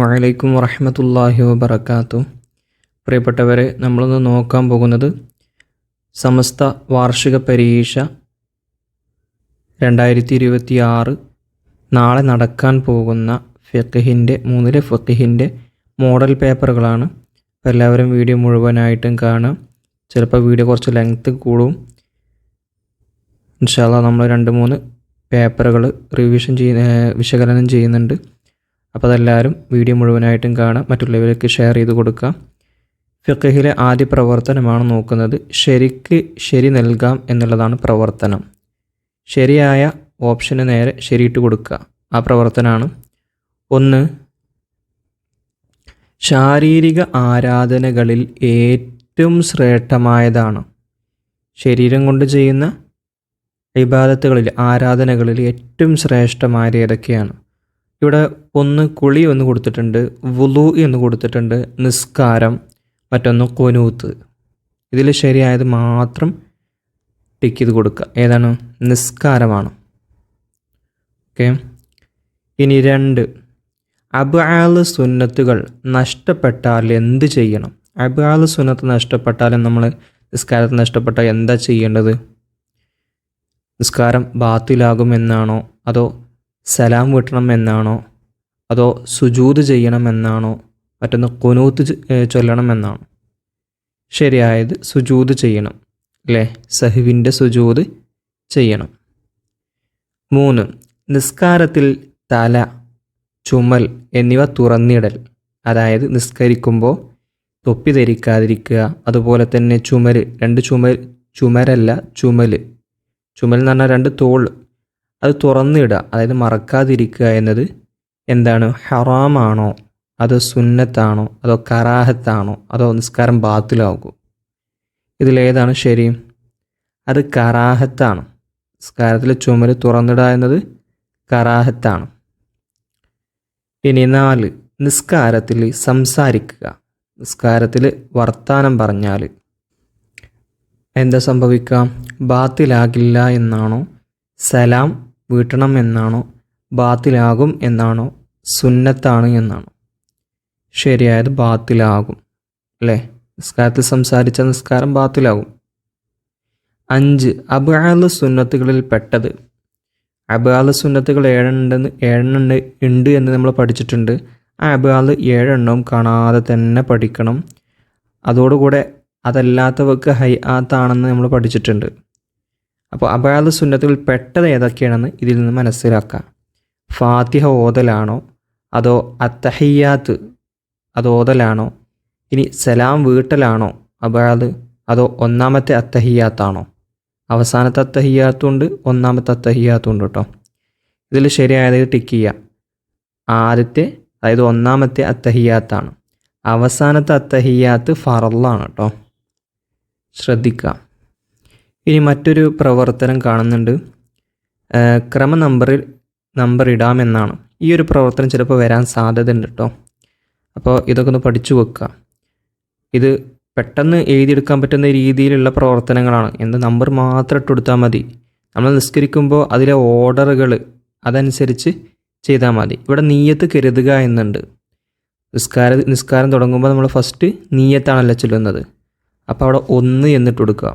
വലൈക്കും വറഹമത്തല്ലാഹി വബർക്കാത്തു പ്രിയപ്പെട്ടവരെ നമ്മളൊന്ന് നോക്കാൻ പോകുന്നത് സമസ്ത വാർഷിക പരീക്ഷ രണ്ടായിരത്തി ഇരുപത്തി ആറ് നാളെ നടക്കാൻ പോകുന്ന ഫിഖിന്റെ മൂന്നിലെ ഫിഖിന്റെ മോഡൽ പേപ്പറുകളാണ്. അപ്പോൾ എല്ലാവരും വീഡിയോ മുഴുവനായിട്ടും കാണാം ചിലപ്പോൾ വീഡിയോ കുറച്ച് ലെങ്ത്ത് കൂടും. ഇൻഷാല്ല നമ്മൾ രണ്ട് മൂന്ന് പേപ്പറുകൾ റിവിഷൻ ചെയ്യുന്ന വിശകലനം ചെയ്യുന്നുണ്ട്. അപ്പോൾ അതെല്ലാവരും വീഡിയോ മുഴുവനായിട്ടും കാണാം. മറ്റുള്ളവർക്ക് ഷെയർ ചെയ്ത് കൊടുക്കുക. ഫിഖഹിലെ ആദ്യ പ്രവർത്തനമാണ് നോക്കുന്നത്. ശരിക്ക് ശരി നൽകാം എന്നുള്ളതാണ് പ്രവർത്തനം. ശരിയായ ഓപ്ഷന് നേരെ ശരിയിട്ട് കൊടുക്കുക. ആ പ്രവർത്തനമാണ് ഒന്ന് ശാരീരിക ആരാധനകളിൽ ഏറ്റവും ശ്രേഷ്ഠമായതാണ്. ശരീരം കൊണ്ട് ചെയ്യുന്ന ഇബാദത്തുകളിൽ ആരാധനകളിൽ ഏറ്റവും ശ്രേഷ്ഠമായത് ഏതൊക്കെയാണ്? ഇവിടെ ഒന്ന് കുളി എന്ന് കൊടുത്തിട്ടുണ്ട് വുലു എന്ന് കൊടുത്തിട്ടുണ്ട് നിസ്കാരം മറ്റൊന്ന് കൊനൂത്ത്. ഇതിൽ ശരിയായത് മാത്രം ടിക്ക് ചെയ്ത് കൊടുക്കുക. ഏതാണ്? നിസ്കാരമാണ്. ഓക്കെ. ഇനി രണ്ട്. അബാൽ സുന്നത്തുകൾ നഷ്ടപ്പെട്ടാൽ എന്ത് ചെയ്യണം? അബാൽ സുന്നത്ത് നഷ്ടപ്പെട്ടാലും നമ്മൾ നിസ്കാരത്തിൽ നഷ്ടപ്പെട്ടാൽ എന്താ ചെയ്യേണ്ടത്? നിസ്കാരം ബാത്തിലാകുമെന്നാണോ അതോ സലാം വീട്ടണം എന്നാണോ? അതോ സുജൂത് ചെയ്യണമെന്നാണോ മറ്റൊന്ന് കുനൂത്ത് ചൊല്ലണമെന്നാണോ ശരിയായത് സുജൂത് ചെയ്യണം അല്ലേ? സഹുവിന്റെ സുജൂത് ചെയ്യണം. മൂന്ന് നിസ്കാരത്തിൽ തല ചുമൽ എന്നിവ തുറന്നിടൽ. അതായത് നിസ്കരിക്കുമ്പോൾ തൊപ്പി ധരിക്കാതിരിക്കുക. അതുപോലെ തന്നെ ചുമര് രണ്ട് ചുമർ ചുമരല്ല ചുമൽ ചുമൽ എന്ന് പറഞ്ഞാൽ രണ്ട് തോൾ അത് തുറന്നിടുക അതായത് മറക്കാതിരിക്കുക എന്നത് എന്താണ്? ഹറാമാണോ? അതോ സുന്നത്താണോ? അതോ കറാഹത്താണോ? അതോ നിസ്കാരം ബാത്തിലാകുമോ ഇതിലേതാണ് ശരി. അത് കറാഹത്താണ്. നിസ്കാരത്തിലെ ചുമര് തുറന്നിടുക എന്നത് കറാഹത്താണ്. ഇനി നാല് നിസ്കാരത്തിൽ സംസാരിക്കുക. നിസ്കാരത്തിൽ വർത്താനം പറഞ്ഞാൽ എന്താ സംഭവിക്കാം ബാത്തിലാകില്ല എന്നാണോ? സലാം വീട്ടണം എന്നാണോ? ബാത്തിലാകും എന്നാണോ? സുന്നത്താണ് എന്നാണോ? ശരിയായത് ബാത്തിലാകും. അല്ലേ? നിസ്കാരത്തിൽ സംസാരിച്ച നിസ്കാരം ബാത്തിലാകും. അഞ്ച് അബാൽ സുന്നത്തുകളിൽ പെട്ടത്. അബാൽ സുന്നത്തുകൾ ഏഴെണ്ണെന്ന് ഏഴെണ്ണുണ്ട് ഉണ്ട് എന്ന് നമ്മൾ പഠിച്ചിട്ടുണ്ട്. ആ അബാൽ ഏഴെണ്ണവും കാണാതെ തന്നെ പഠിക്കണം. അതോടുകൂടെ അതല്ലാത്തവർക്ക് ഹൈ ആത്താണെന്ന് നമ്മൾ പഠിച്ചിട്ടുണ്ട്. അപ്പോൾ അബാദ് സുന്നത്തുകൾ പെട്ടത് ഏതൊക്കെയാണെന്ന് ഇതിൽ നിന്ന് മനസ്സിലാക്കാം. ഫാത്തിഹ ഓതലാണോ? അതോ അത്തഹയ്യാത്ത് അത് ഓതലാണോ? ഇനി സലാം വീട്ടലാണോ അബാദ്? അതോ ഒന്നാമത്തെ അത്തഹിയാത്താണോ അവസാനത്തെ അത്തഹിയാത്തുണ്ട് ഒന്നാമത്തെ അത്തഹിയാത്തുണ്ട് കേട്ടോ. ഇതിൽ ശരിയായത് ടിക്ക് ചെയ്യുക ആദ്യത്തെ അതായത് ഒന്നാമത്തെ അത്തഹിയാത്താണ് അവസാനത്തെ അത്തഹിയാത്ത് ഫറലാണ് കേട്ടോ. ശ്രദ്ധിക്കുക ഇനി മറ്റൊരു പ്രവർത്തനം കാണുന്നുണ്ട്. ക്രമ നമ്പറിൽ നമ്പർ ഇടാമെന്നാണ്. ഈ ഒരു പ്രവർത്തനം ചിലപ്പോൾ വരാൻ സാധ്യതയുണ്ട് കേട്ടോ അപ്പോൾ ഇതൊക്കെ ഒന്ന് പഠിച്ചു വെക്കുക ഇത് പെട്ടെന്ന് എഴുതിയെടുക്കാൻ പറ്റുന്ന രീതിയിലുള്ള പ്രവർത്തനങ്ങളാണ്. എന്ത് നമ്പർ മാത്രം ഇട്ട് കൊടുത്താൽ മതി. നമ്മൾ നിസ്കരിക്കുമ്പോൾ അതിലെ ഓർഡറുകൾ അതനുസരിച്ച് ചെയ്താൽ മതി. ഇവിടെ നീയത്ത് കരുതുക എന്നുണ്ട്. നിസ്കാര നിസ്കാരം തുടങ്ങുമ്പോൾ നമ്മൾ ഫസ്റ്റ് നീയത്താണല്ലോ ചെല്ലുന്നത്. അപ്പോൾ അവിടെ ഒന്ന് എന്നിട്ട് കൊടുക്കുക.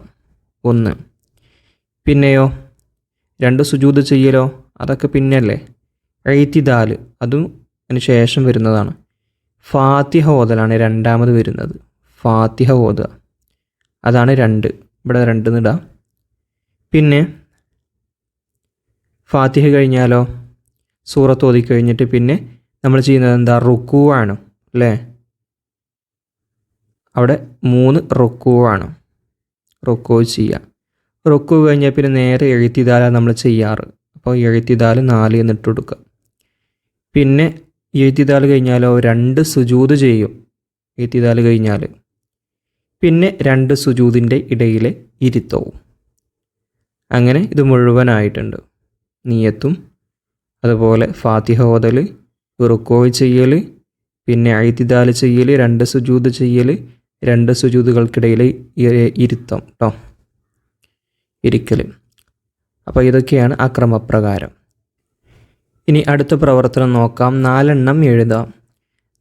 ഒന്ന്. പിന്നെയോ? രണ്ട് സുജൂത് ചെയ്യലോ? അതൊക്കെ പിന്നെയല്ലേ? എഴുത്തിദാൽ അതും അതിന് ശേഷം വരുന്നതാണ്. ഫാത്തിഹ ഓതലാണ് രണ്ടാമത് വരുന്നത്. ഫാത്തിഹ ഓതുക അതാണ് രണ്ട്. ഇവിടെ രണ്ട് നിടാം പിന്നെ ഫാത്തിഹ കഴിഞ്ഞാലോ? സൂറത്ത് ഓതി കഴിഞ്ഞിട്ട് പിന്നെ നമ്മൾ ചെയ്യുന്നത് എന്താ? റുക്കുവാണ് അല്ലേ? അവിടെ മൂന്ന് റുക്കുവാണ് റുക്കു ചെയ്യുക റൊക്കോ കഴിഞ്ഞാൽ പിന്നെ നേരെ എഴുത്തിതാലാണ് നമ്മൾ ചെയ്യാറ്. അപ്പോൾ എഴുത്തിതാൽ നാല് എന്നിട്ട് കൊടുക്കുക പിന്നെ എഴുത്തിതാൽ കഴിഞ്ഞാലോ രണ്ട് സുജൂത് ചെയ്യും. എഴുത്തിതാൽ കഴിഞ്ഞാൽ പിന്നെ രണ്ട് സുജൂതിന്റെ ഇടയിൽ ഇരുത്തവും. അങ്ങനെ ഇത് മുഴുവനായിട്ടുണ്ട്. നീയത്തും അതുപോലെ ഫാത്തിഹ ഓതൽ റുക്കോയ് ചെയ്യൽ പിന്നെ അഴുത്തിദാൽ ചെയ്യൽ രണ്ട് സുജൂത് ചെയ്യൽ രണ്ട് സുജൂതുകൾക്കിടയിൽ ഇരുത്തം കേട്ടോ ഇരിക്കൽ അപ്പോൾ ഇതൊക്കെയാണ് അക്രമപ്രകാരം. ക്രമപ്രകാരം ഇനി അടുത്ത പ്രവർത്തനം നോക്കാം. നാലെണ്ണം എഴുതാം.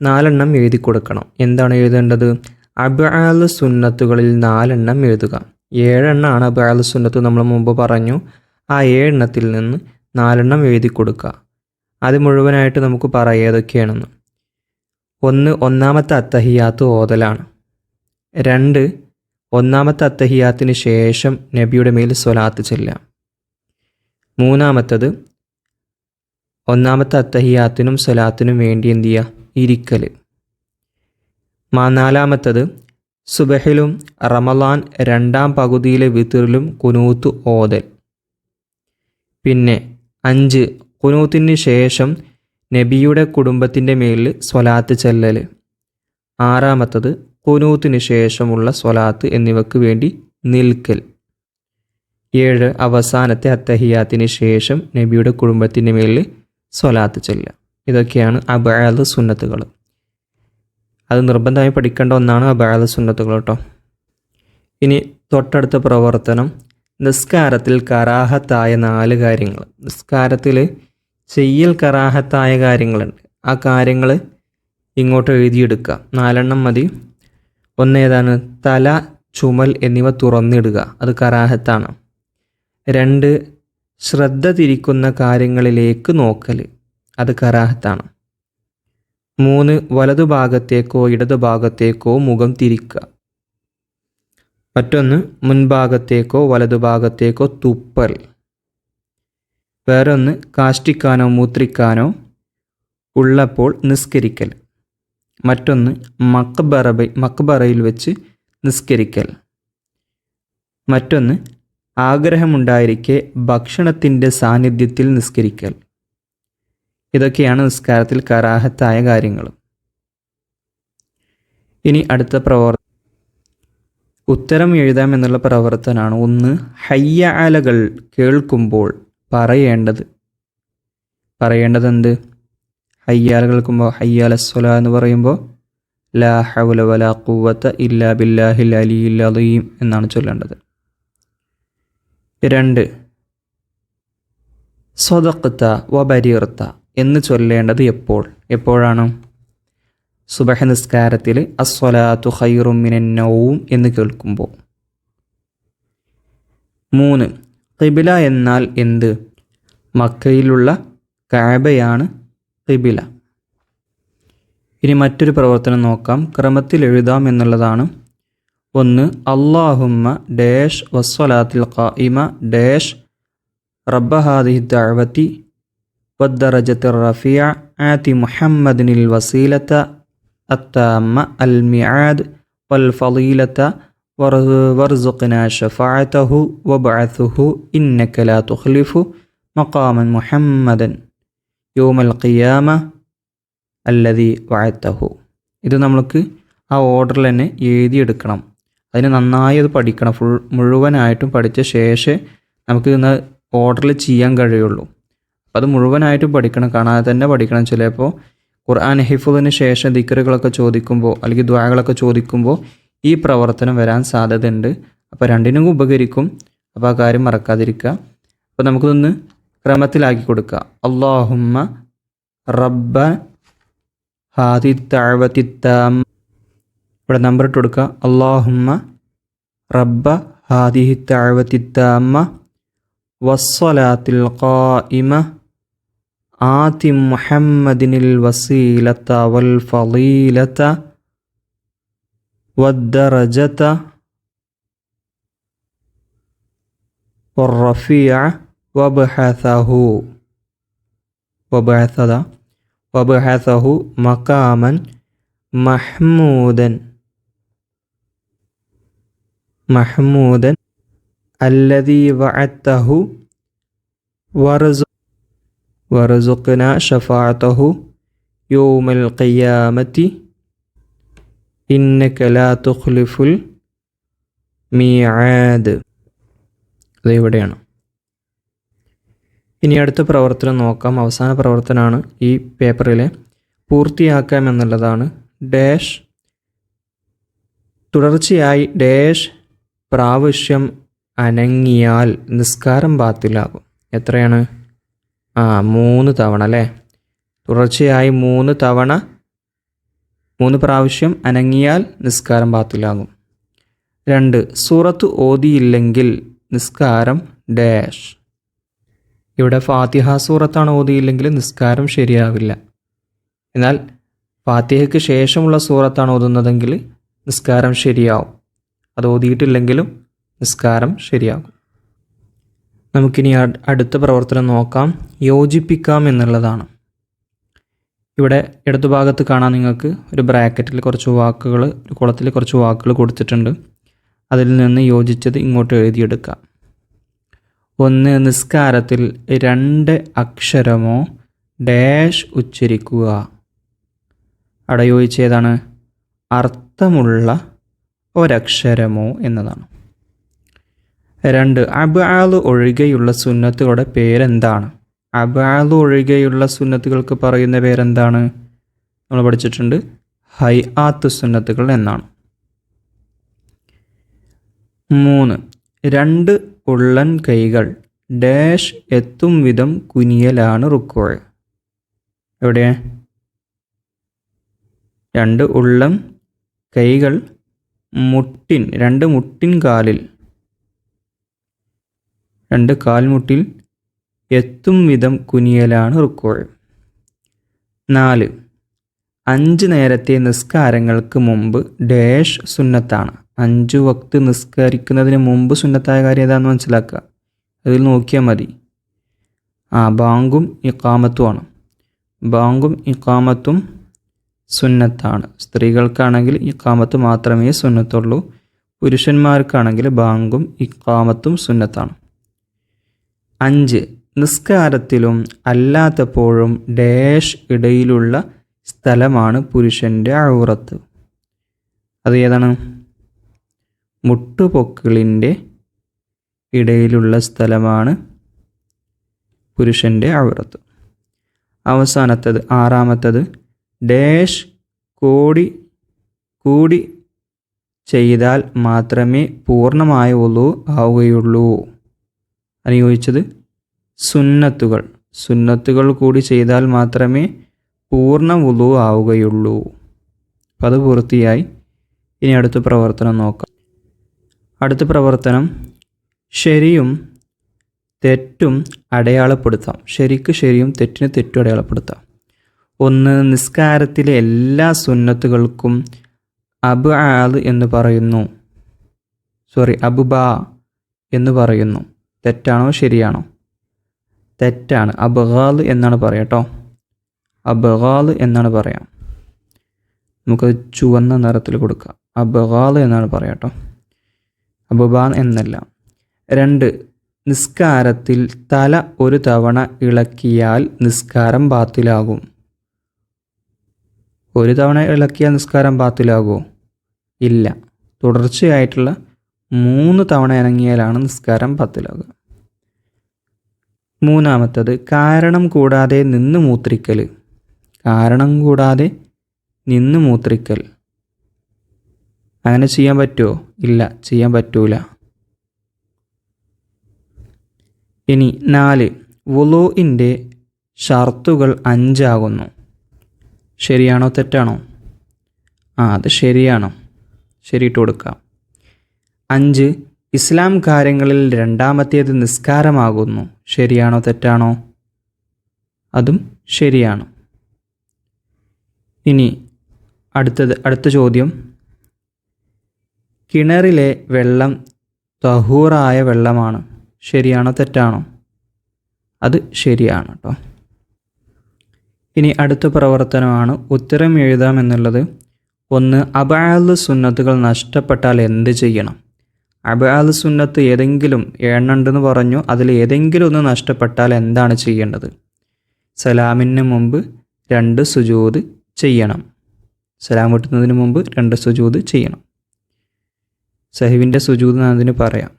നാലെണ്ണം എഴുതി കൊടുക്കണം. എന്താണ് എഴുതേണ്ടത്? അബാൽ സുന്നത്തുകളിൽ നാലെണ്ണം എഴുതുക. ഏഴെണ്ണമാണ് അബാൽ സുന്നത്ത് നമ്മൾ മുമ്പ് പറഞ്ഞു. ആ ഏഴെണ്ണത്തിൽ നിന്ന് നാലെണ്ണം എഴുതി കൊടുക്കുക. അത് മുഴുവനായിട്ട് നമുക്ക് പറയാം ഏതൊക്കെയാണെന്ന്. ഒന്ന് ഒന്നാമത്തെ അത്തഹിയാത്ത് ഓതലാണ്. രണ്ട് ഒന്നാമത്തെ അത്തഹിയാത്തിന് ശേഷം നബിയുടെ മേൽ സ്വലാത്ത് ചെല്ലാം മൂന്നാമത്തത് ഒന്നാമത്തെ അത്തഹിയാത്തിനും സ്വലാത്തിനും വേണ്ടി എന്തു ചെയ്യുക? ഇരിക്കൽ. നാലാമത്തത് സുബഹിലും റമലാൻ രണ്ടാം പകുതിയിലെ വിത്തിറിലും കുനൂത്ത് ഓതൽ. പിന്നെ അഞ്ച് കുനൂത്തിന് ശേഷം നബിയുടെ കുടുംബത്തിന്റെ മേലിൽ സ്വലാത്ത് ചെല്ലൽ. ആറാമത്തത് കുനൂത്തിന് ശേഷമുള്ള സ്വലാത്ത് എന്നിവയ്ക്ക് വേണ്ടി നിൽക്കൽ. ഏഴ് അവസാനത്തെ അത്തഹിയാത്തിന് ശേഷം നബിയുടെ കുടുംബത്തിന്റെ മേലിൽ സ്വലാത്ത് ചെല്ലുക. ഇതൊക്കെയാണ് അബാദ് സുന്നത്തുകൾ. അത് നിർബന്ധമായി പഠിക്കേണ്ട ഒന്നാണ് അബാദ് സുന്നത്തുകൾ കേട്ടോ. ഇനി തൊട്ടടുത്ത പ്രവർത്തനം നിസ്കാരത്തിൽ കറാഹത്തായ നാല് കാര്യങ്ങൾ. നിസ്കാരത്തിൽ ചെയ്യൽ കറാഹത്തായ കാര്യങ്ങളുണ്ട്. ആ കാര്യങ്ങൾ ഇങ്ങോട്ട് എഴുതിയെടുക്കുക. നാലെണ്ണം മതി. ഒന്നേതാണ് തല ചുമൽ എന്നിവ തുറന്നിടുക. അത് കറാഹത്താണ്. രണ്ട് ശ്രദ്ധ തിരിക്കുന്ന കാര്യങ്ങളിലേക്ക് നോക്കൽ. അത് കറാഹത്താണ്. മൂന്ന് വലതുഭാഗത്തേക്കോ ഇടതുഭാഗത്തേക്കോ മുഖം തിരിക്കുക. മറ്റൊന്ന് മുൻഭാഗത്തേക്കോ വലതുഭാഗത്തേക്കോ തുപ്പൽ. വേറൊന്ന് കാഷ്ടിക്കാനോ മൂത്രിക്കാനോ ഉള്ളപ്പോൾ നിസ്കരിക്കൽ. മറ്റൊന്ന് മക്ബറ മക്ബറയിൽ വെച്ച് നിസ്കരിക്കൽ. മറ്റൊന്ന് ആഗ്രഹമുണ്ടായിരിക്കെ ഭക്ഷണത്തിന്റെ സാന്നിധ്യത്തിൽ നിസ്കരിക്കൽ. ഇതൊക്കെയാണ് നിസ്കാരത്തിൽ കരാഹത്തായ കാര്യങ്ങൾ. ഇനി അടുത്ത പ്രവർ ഉത്തരം എഴുതാം എന്നുള്ള പ്രവർത്തനമാണ്. ഒന്ന് ഹയ്യ അലകൾ കേൾക്കുമ്പോൾ പറയേണ്ടത്. പറയേണ്ടത് ഹയ്യാല കേൾക്കുമ്പോൾ ഹയ്യാൽ അസ്വല എന്ന് പറയുമ്പോൾ ലാ ഹൗല വലാ ഖുവത്ത ഇല്ലാ ബില്ലാഹിൽ അലിയിൽ അലീം എന്നാണ് ചൊല്ലേണ്ടത്. രണ്ട് സ്വതക്കത്ത വബരീർത്ത എന്ന് ചൊല്ലേണ്ടത് എപ്പോൾ? എപ്പോഴാണ്? സുബഹ നിസ്കാരത്തിൽ അസ്വലാത്തു ഖൈറുമിനന്നവും എന്ന് കേൾക്കുമ്പോൾ മൂന്ന് കിബില എന്നാൽ എന്ത്? മക്കയിലുള്ള കാബയാണ് ഖിബില ഇനി മറ്റൊരു പ്രവർത്തനം നോക്കാം. ക്രമത്തിൽ എഴുതാം എന്നുള്ളതാണ്. ഒന്ന് അള്ളാഹുമ്മ ഡാഷ് വസ്വലാത്തിൽ ഖായിമ ഡാഷ് റബ്ബ ഹാദിഹി ദഅവത്തി വദ്ദറജത്ത് റഫിയ ആതി മുഹമ്മദിനിൽ വസീലത്ത അത്താമ അൽ മിആദ് വൽ ഫളീലത്ത വർസുഖ്ന ഷഫാഅതഹു വബഅഥുഹു ഇന്നക ലാ തുഖ്ലിഫു മഖാമൻ മുഹമ്മദൻ. യോമൽ ഖിയാമ അല്ലതി വാഴത്തഹു ഇത് നമ്മൾക്ക് ആ ഓർഡറിൽ തന്നെ എഴുതിയെടുക്കണം. അതിന് നന്നായി അത് പഠിക്കണം. ഫുൾ മുഴുവനായിട്ടും പഠിച്ച ശേഷം നമുക്ക് ഇന്ന് ഓർഡറിൽ ചെയ്യാൻ കഴിയുള്ളൂ. അപ്പോൾ അത് മുഴുവനായിട്ടും പഠിക്കണം. കാണാതെ തന്നെ പഠിക്കണം. ചിലപ്പോൾ ഖുർആൻ ഹിഫുദിന് ശേഷം ദിക്കറുകളൊക്കെ ചോദിക്കുമ്പോൾ അല്ലെങ്കിൽ ദ്വാകളൊക്കെ ചോദിക്കുമ്പോൾ ഈ പ്രവർത്തനം വരാൻ സാധ്യതയുണ്ട്. അപ്പോൾ രണ്ടിനും ഉപകരിക്കും. അപ്പോൾ ആ കാര്യം മറക്കാതിരിക്കുക. അപ്പോൾ നമുക്കിതൊന്ന് ക്രമത്തിലാക്കി കൊടുക്കുക അള്ളാഹുമ്മ റബ്ബ ഹാദി താഴ്വത്തിത്താം ഇവിടെ നമ്പർ ഇട്ട് കൊടുക്കുക അള്ളാഹുമ്മ റബ്ബ ഹാദിഹി താഴ്വത്തിത്താമ്മ വസ്വലാത്തിൽ ഖായിമ ആതി മുഹമ്മദിനിൽ വസീലത്ത വൽ ഫളീലത്ത والدرجة والرفيع وبحثه وبعث وبعثه مقاما محمودا محمودا الذي وعدته ورزق ورزقنا شفاعته يوم القيامة إنك لا تخلف الميعاد അത് ഇവിടെയാണ് ഇനി അടുത്ത പ്രവർത്തനം നോക്കാം. അവസാന പ്രവർത്തനമാണ് ഈ പേപ്പറിലെ പൂർത്തിയാക്കാം എന്നുള്ളതാണ്. ഡാഷ് തുടർച്ചയായി ഡാഷ് പ്രാവശ്യം അനങ്ങിയാൽ നിസ്കാരം ബാത്തിലാകും. എത്രയാണ്? ആ മൂന്ന് തവണ അല്ലേ? തുടർച്ചയായി മൂന്ന് തവണ മൂന്ന് പ്രാവശ്യം അനങ്ങിയാൽ നിസ്കാരം ബാത്തിലാകും. രണ്ട് സൂറത്ത് ഓതിയില്ലെങ്കിൽ നിസ്കാരം ഡാഷ്. ഇവിടെ ഫാത്തിഹ സൂറത്താണ് ഓതിയില്ലെങ്കിൽ നിസ്കാരം ശരിയാവില്ല. എന്നാൽ ഫാത്തിഹയ്ക്ക് ശേഷമുള്ള സൂറത്താണ് ഓതുന്നതെങ്കിൽ നിസ്കാരം ശരിയാവും. അത് ഓതിയിട്ടില്ലെങ്കിലും നിസ്കാരം ശരിയാകും. നമുക്കിനി അടുത്ത പ്രവർത്തനം നോക്കാം. യോജിപ്പിക്കാം എന്നുള്ളതാണ്. ഇവിടെ ഇടതുഭാഗത്ത് കാണാൻ നിങ്ങൾക്ക് ഒരു ബ്രാക്കറ്റിൽ കുറച്ച് വാക്കുകൾ ഒരു കുളത്തിൽ കുറച്ച് വാക്കുകൾ കൊടുത്തിട്ടുണ്ട്. അതിൽ നിന്ന് യോജിച്ചത് ഇങ്ങോട്ട് എഴുതിയെടുക്കാം. ഒന്ന് നിസ്കാരത്തിൽ രണ്ട് അക്ഷരമോ ഡാഷ് ഉച്ചരിക്കുക. അവിടെ അർത്ഥമുള്ള ഒരക്ഷരമോ എന്നതാണ്. രണ്ട് അബാൽ ഒഴികെയുള്ള സുന്നത്തുകളുടെ പേരെന്താണ്? അബാൽ ഒഴികെയുള്ള സുന്നത്തുകൾക്ക് പറയുന്ന പേരെന്താണ്? നമ്മൾ പഠിച്ചിട്ടുണ്ട്. ഹൈ ആത്ത് സുന്നത്തുകൾ എന്നാണ്. മൂന്ന് രണ്ട് ഉള്ളൻ കൈകൾ. ഡാഷ് എത്തും വിധം കുനിയലാണ് റുക്കോഴ് എവിടെ? രണ്ട് ഉള്ളം കൈകൾ മുട്ടിൻ രണ്ട് മുട്ടിൻ കാലിൽ. രണ്ട് കാൽമുട്ടിൽ എത്തും വിധം കുനിയലാണ് റുക്കോഴ് നാല്. അഞ്ച് നേരത്തെ നിസ്കാരങ്ങൾക്ക് മുമ്പ് ഡാഷ് സുന്നത്താണ്. അഞ്ച് വക്ത് നിസ്കരിക്കുന്നതിന് മുമ്പ് സുന്നത്തായ കാര്യം ഏതാണെന്ന് മനസ്സിലാക്കുക. അതിൽ നോക്കിയാൽ മതി. ആ ബാങ്കും ഇക്കാമത്തുമാണ് ബാങ്കും ഇക്കാമത്തും സുന്നത്താണ്. സ്ത്രീകൾക്കാണെങ്കിൽ ഇക്കാമത്ത് മാത്രമേ സുന്നത്തുള്ളൂ. പുരുഷന്മാർക്കാണെങ്കിൽ ബാങ്കും ഇക്കാമത്തും സുന്നത്താണ്. അഞ്ച് നിസ്കാരത്തിലും അല്ലാത്തപ്പോഴും ഡാഷ് ഇടയിലുള്ള സ്ഥലമാണ് പുരുഷന്റെ അഴുറത്ത് അത് ഏതാണ്? മുട്ടുപൊക്കിളിന്റെ ഇടയിലുള്ള സ്ഥലമാണ് പുരുഷന്റെ ഔറത്ത് അവസാനത്തത് ആറാമത്തത് ഡാഷ് കോടി കൂടി ചെയ്താൽ മാത്രമേ പൂർണമായ ഒലു ആവുകയുള്ളൂ. അനുയോഗിച്ചത് സുന്നത്തുകൾ. സുന്നത്തുകൾ കൂടി ചെയ്താൽ മാത്രമേ പൂർണ വുളു ആവുകയുള്ളൂ. അപ്പം അത് പൂർത്തിയായി. ഇനി അടുത്ത പ്രവർത്തനം നോക്കാം. അടുത്ത പ്രവർത്തനം ശരിയും തെറ്റും അടയാളപ്പെടുത്താം. ശരിക്ക് ശരിയും തെറ്റിന് തെറ്റും അടയാളപ്പെടുത്താം. ഒന്ന് നിസ്കാരത്തിലെ എല്ലാ സുന്നത്തുകൾക്കും അബ് ആദ് എന്ന് പറയുന്നു. സോറി അബുബ എന്ന് പറയുന്നു. തെറ്റാണോ ശരിയാണോ? തെറ്റാണ്. അബ്ഗാൽ എന്നാണ് പറയുക കേട്ടോ എന്നാണ് പറയാം. നമുക്കത് ചുവന്ന നിറത്തിൽ കൊടുക്കാം. അബ്ഗാൽ എന്നാണ് പറയാം കേട്ടോ അബുബാൻ എന്നല്ല. രണ്ട് നിസ്കാരത്തിൽ തല ഒരു തവണ ഇളക്കിയാൽ നിസ്കാരം ബാത്തിലാകും. ഒരു തവണ ഇളക്കിയാൽ നിസ്കാരം ബാത്തിലാകുമോ? ഇല്ല. തുടർച്ചയായിട്ടുള്ള മൂന്ന് തവണ ഇറങ്ങിയാലാണ് നിസ്കാരം ബാത്തിലാകുക. മൂന്നാമത്തത് കാരണം കൂടാതെ നിന്ന് മൂത്രിക്കൽ. കാരണം കൂടാതെ നിന്ന് മൂത്രിക്കൽ. അങ്ങനെ ചെയ്യാൻ പറ്റുമോ? ഇല്ല ചെയ്യാൻ പറ്റൂല. ഇനി നാല് വുളുവിന്റെ ഷർത്തുകൾ അഞ്ചാകുന്നു. ശരിയാണോ തെറ്റാണോ? ആ അത് ശരിയാണോ. ശരിയിട്ട് കൊടുക്കാം. അഞ്ച് ഇസ്ലാം കാര്യങ്ങളിൽ രണ്ടാമത്തേത് നിസ്കാരമാകുന്നു. ശരിയാണോ തെറ്റാണോ? അതും ശരിയാണ്. ഇനി അടുത്തത് അടുത്ത ചോദ്യം. കിണറിലെ വെള്ളം തഹൂറായ വെള്ളമാണ്. ശരിയാണോ തെറ്റാണോ? അത് ശരിയാണ് കേട്ടോ ഇനി അടുത്ത പ്രവർത്തനമാണ് ഉത്തരം എഴുതാം എന്നുള്ളത്. ഒന്ന് അബാൽ സുന്നത്തുകൾ നഷ്ടപ്പെട്ടാൽ എന്ത് ചെയ്യണം? അബാൽ സുന്നത്ത് ഏതെങ്കിലും എണ്ണുണ്ടെന്ന് പറഞ്ഞു അതിൽ ഏതെങ്കിലും ഒന്ന് നഷ്ടപ്പെട്ടാൽ എന്താണ് ചെയ്യേണ്ടത്? സലാമിന് മുമ്പ് രണ്ട് സുജൂത് ചെയ്യണം. സലാം കിട്ടുന്നതിന് മുമ്പ് രണ്ട് സുജൂത് ചെയ്യണം. സഹിവിന്റെ സുജൂത് നാഥിന് പറയാം.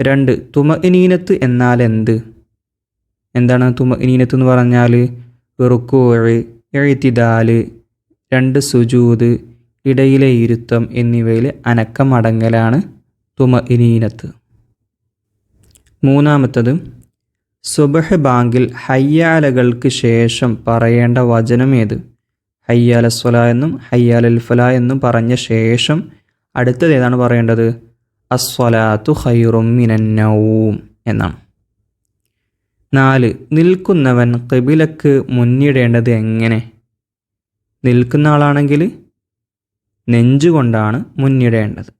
രണ്ട് തുമഇനീനത്ത് എന്നാൽ എന്ത് എന്താണ് തുമഇനീനത്ത് എന്ന് പറഞ്ഞാൽ റുക്കോഴ് എഴുത്തിദാൽ രണ്ട് സുജൂത് ഇടയിലെ ഇരുത്തം എന്നിവയിൽ അനക്കം അടങ്ങലാണ് തുമഇനീനത്ത്. മൂന്നാമത്തത് സുബഹ് ബാങ്കിൽ ഹയ്യാലകൾക്ക് ശേഷം പറയേണ്ട വചനം ഏത്? ഹയ്യാലസ്വല എന്നും ഹയ്യാലൽഫല എന്നും പറഞ്ഞ ശേഷം അടുത്തത് ഏതാണ് പറയേണ്ടത്? അസ്വലാത്തു ഹൈറും മിനന്നവും എന്നാണ്. നാല് നിൽക്കുന്നവൻ കബിലക്ക് മുന്നിടേണ്ടത് എങ്ങനെ? നിൽക്കുന്ന ആളാണെങ്കിൽ നെഞ്ചുകൊണ്ടാണ് മുന്നിടേണ്ടത്.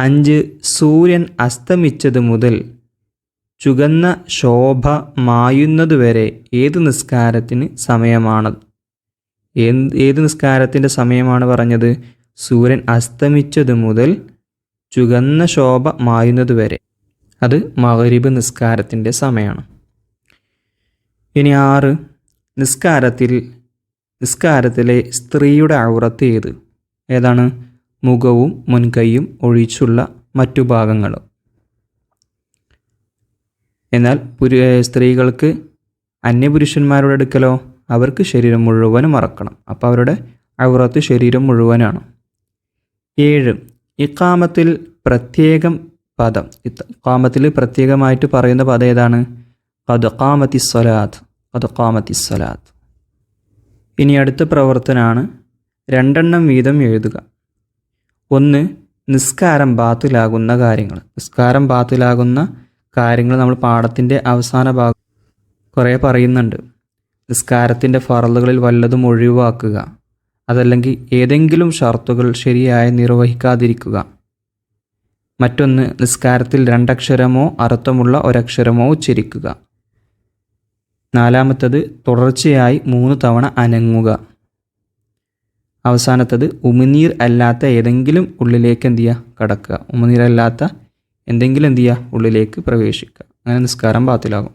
അഞ്ച് സൂര്യൻ അസ്തമിച്ചത് മുതൽ ചുകന്ന ശോഭ മായുന്നതുവരെ ഏത് നിസ്കാരത്തിന് സമയമാണ്? ഏത് നിസ്കാരത്തിന്റെ സമയമാണ് പറഞ്ഞത്? സൂര്യൻ അസ്തമിച്ചതു മുതൽ ചുകന്ന ശോഭ മായുന്നതുവരെ അത് മകരിബ് നിസ്കാരത്തിന്റെ സമയമാണ്. ഇനി ആറ്. നിസ്കാരത്തിൽ നിസ്കാരത്തിലെ സ്ത്രീയുടെ ഔറത്ത് ഏത്? ഏതാണ്? മുഖവും മുൻകൈയും ഒഴിച്ചുള്ള മറ്റു ഭാഗങ്ങളും. എന്നാൽ പുരു സ്ത്രീകൾക്ക് അന്യപുരുഷന്മാരുടെ അടുക്കലോ? അവർക്ക് ശരീരം മുഴുവനും മറക്കണം അപ്പോൾ അവരുടെ ഔറത്ത് ശരീരം മുഴുവനാണ്. ഏഴ്. ഇക്കാമത്തിൽ പ്രത്യേകം പദം. ഇക്കാമത്തിൽ പ്രത്യേകമായിട്ട് പറയുന്ന പദം ഏതാണ്? കതുക്കാമത്തി സ്വലാത്ത്. കതുക്കാമത്തി സ്വലാത്ത്. ഇനി അടുത്ത പ്രവർത്തനമാണ് രണ്ടെണ്ണം വീതം എഴുതുക. ഒന്ന് നിസ്കാരം ബാത്തിലാകുന്ന കാര്യങ്ങൾ. നിസ്കാരം ബാത്തിലാകുന്ന കാര്യങ്ങൾ നമ്മൾ പാഠത്തിന്റെ അവസാന ഭാഗം കുറേ പറയുന്നുണ്ട്. നിസ്കാരത്തിന്റെ ഫറലുകളിൽ വല്ലതും ഒഴിവാക്കുക. അതല്ലെങ്കിൽ ഏതെങ്കിലും ഷർത്തുകൾ ശരിയായി നിർവഹിക്കാതിരിക്കുക. മറ്റൊന്ന് നിസ്കാരത്തിൽ രണ്ടക്ഷരമോ അർത്ഥമുള്ള ഒരക്ഷരമോ ഉച്ചരിക്കുക. നാലാമത്തത് തുടർച്ചയായി മൂന്ന് തവണ അനങ്ങുക. അവസാനത്തത് ഉമിനീർ അല്ലാത്ത ഏതെങ്കിലും ഉള്ളിലേക്ക് എന്ത് ചെയ്യുക? കടക്കുക. ഉമിനീരല്ലാത്ത എന്തെങ്കിലും എന്ത് ചെയ്യുക? ഉള്ളിലേക്ക് പ്രവേശിക്കുക. അങ്ങനെ നിസ്കാരം ബാത്തിലാകും.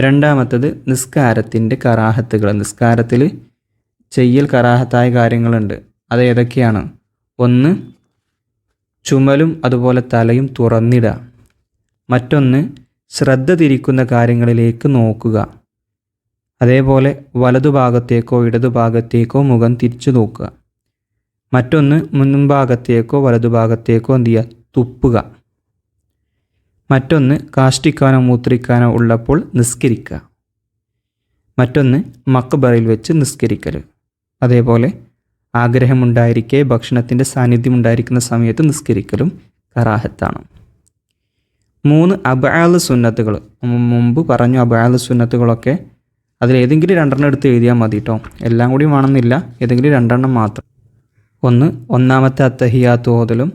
രണ്ടാമത്തത് നിസ്കാരത്തിന്റെ കറാഹത്തുകൾ. നിസ്കാരത്തിൽ ചെയ്യൽ കറാഹത്തായ കാര്യങ്ങളുണ്ട്. അത് ഏതൊക്കെയാണ്? ഒന്ന് ചുമലും അതുപോലെ തലയും തുറന്നിടുക മറ്റൊന്ന് ശ്രദ്ധ തിരിക്കുന്ന കാര്യങ്ങളിലേക്ക് നോക്കുക. അതേപോലെ വലതുഭാഗത്തേക്കോ ഇടതുഭാഗത്തേക്കോ മുഖം തിരിച്ചു നോക്കുക. മറ്റൊന്ന് മുൻഭാഗത്തേക്കോ വലതുഭാഗത്തേക്കോ എന്ത് ചെയ്യുക? തുപ്പുക. മറ്റൊന്ന് കാഷ്ടിക്കാനോ മൂത്രിക്കാനോ ഉള്ളപ്പോൾ നിസ്കരിക്കുക. മറ്റൊന്ന് മക്കബറയിൽ വെച്ച് നിസ്കരിക്കൽ അതേപോലെ ആഗ്രഹമുണ്ടായിരിക്കെ ഭക്ഷണത്തിന്റെ സാന്നിധ്യം ഉണ്ടായിരിക്കുന്ന സമയത്ത് നിസ്കരിക്കലും കറാഹത്താണ്. മൂന്ന് അബാല സുന്നത്തുകൾ മുമ്പ് പറഞ്ഞു അബാല സുന്നത്തുകളൊക്കെ അതിൽ ഏതെങ്കിലും രണ്ടെണ്ണം എടുത്ത് എഴുതിയാൽ മതി കേട്ടോ എല്ലാം കൂടി വേണമെന്നില്ല. ഏതെങ്കിലും രണ്ടെണ്ണം മാത്രം. ഒന്ന് ഒന്നാമത്തെ അത്തഹിയാത്ത് ഓതലും.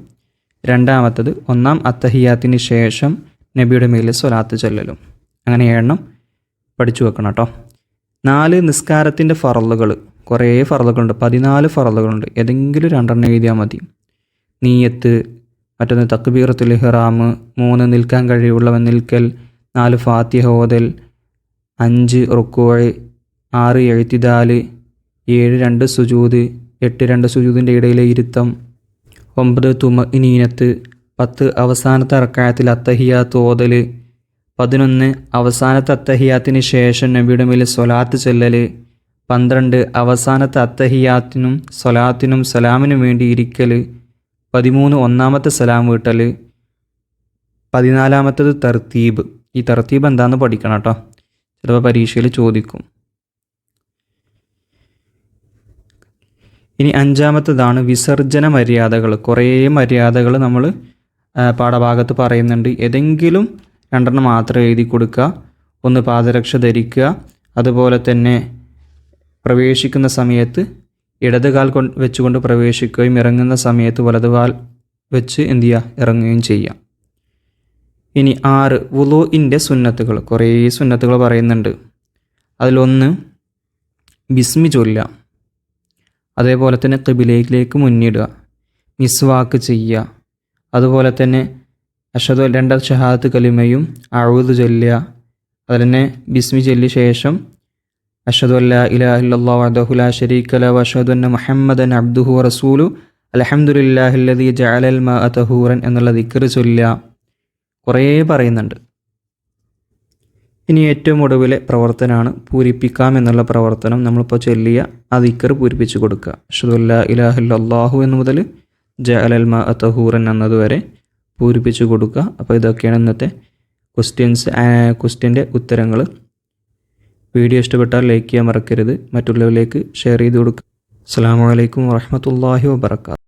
രണ്ടാമത്തത് ഒന്നാം അത്തഹിയാത്തിന് ശേഷം നബിയുടെ മേലെ സ്വലാത്ത് ചൊല്ലലും. അങ്ങനെ ഏഴെണ്ണം പഠിച്ചു വെക്കണം കേട്ടോ നാല് നിസ്കാരത്തിന്റെ ഫറലുകൾ. കുറേ ഫറലുകളുണ്ട്. പതിനാല് ഫറലുകളുണ്ട്. ഏതെങ്കിലും രണ്ടെണ്ണം എഴുതിയാൽ മതി. നീയത്ത് മറ്റൊന്ന് തക്ബീറത്തുൽ ഇഹ്റാം മൂന്ന് നിൽക്കാൻ കഴിവുള്ളവൻ നിൽക്കൽ നാല് ഫാത്തിഹ ഓതൽ അഞ്ച് റുക്കോഴ് ആറ് എഴുത്തിദാൽ ഏഴ് രണ്ട് സുജൂത് എട്ട് രണ്ട് സുജൂതിന്റെ ഇടയിലെ ഇരുത്തം ഒമ്പത് തുമ ഇനീനത്ത് പത്ത് അവസാനത്തെ അറക്കായത്തിൽ അത്തഹിയാത്ത് ഓതൽ പതിനൊന്ന് അവസാനത്തെ അത്തഹിയാത്തിന് ശേഷം നബിയുടെ മേൽ സ്വലാത്ത് ചെല്ലൽ പന്ത്രണ്ട് അവസാനത്തെ അത്തഹിയാത്തിനും സ്വലാത്തിനും സലാമിനും വേണ്ടി ഇരിക്കൽ പതിമൂന്ന് ഒന്നാമത്തെ സലാം വീട്ടൽ പതിനാലാമത്തത് തർത്തീബ്. ഈ തർത്തീബ് എന്താണെന്ന് പഠിക്കണം കേട്ടോ ചിലപ്പോൾ പരീക്ഷയിൽ ചോദിക്കും. ഇനി അഞ്ചാമത്തതാണ് വിസർജന മര്യാദകൾ. കുറേ മര്യാദകൾ നമ്മൾ പാഠഭാഗത്ത് പറയുന്നുണ്ട്. ഏതെങ്കിലും രണ്ടെണ്ണം മാത്രം എഴുതി കൊടുക്കുക. ഒന്ന് പാദരക്ഷ ധരിക്കുക. അതുപോലെ തന്നെ പ്രവേശിക്കുന്ന സമയത്ത് ഇടത് കാൽ കൊണ്ട് വെച്ചുകൊണ്ട് പ്രവേശിക്കുകയും ഇറങ്ങുന്ന സമയത്ത് വലതുകാൽ വെച്ച് എന്ത് ചെയ്യുക? ഇറങ്ങുകയും ചെയ്യാം ഇനി ആറ് വുലോയിന്റെ സുന്നത്തുകൾ. കുറേ സുന്നത്തുകൾ പറയുന്നുണ്ട്. അതിലൊന്ന് ബിസ്മി ചൊല്ലുക. അതേപോലെ തന്നെ കബിലേക്കിലേക്ക് മുന്നിടുക. മിസ്വാക്ക് ചെയ്യുക. അതുപോലെ തന്നെ അഷദ് രണ്ട ഷഹാദത്ത് കലിമയും അഴുത് ചൊല്ലുക അതിൽ തന്നെ ബിസ്മി ചൊല്ലിയ ശേഷം അഷദു അല്ല ഇലാഹില്ലാ ഷരീഖല വഷദു അന്ന മുഹമ്മദൻ അബ്ദുഹു റസൂലു. അലഹമുല്ലാഹില്ലതി ജഅലൽ മ തഹൂറൻ എന്നുള്ള ദിക്കർ ചൊല്ലുക. കുറേ പറയുന്നുണ്ട്. ഇനി ഏറ്റവും ഒടുവിലെ പ്രവർത്തനമാണ് പൂരിപ്പിക്കാം എന്നുള്ള പ്രവർത്തനം നമ്മളിപ്പോൾ ചൊല്ലിയ ആ ദിക്കർ പൂരിപ്പിച്ച് കൊടുക്കുക. അഷദുല്ല ഇലാഹില്ലാഹു എന്ന് മുതൽ ജാലൽ മ അതഹൂറൻ എന്നതുവരെ പൂരിപ്പിച്ച് കൊടുക്കുക. അപ്പോൾ ഇതൊക്കെയാണ് ഇന്നത്തെ ക്വസ്റ്റ്യൻസ് ക്വസ്റ്റ്യന്റെ ഉത്തരങ്ങൾ. വീഡിയോ ഇഷ്ടപ്പെട്ടാൽ ലൈക്ക് ചെയ്യാൻ മറക്കരുത്. മറ്റുള്ളവരിലേക്ക് ഷെയർ ചെയ്ത് കൊടുക്കുക. അസ്സാം വലൈക്കും വാഹമത്തല്ലാഹി വാബർക്കാത്തു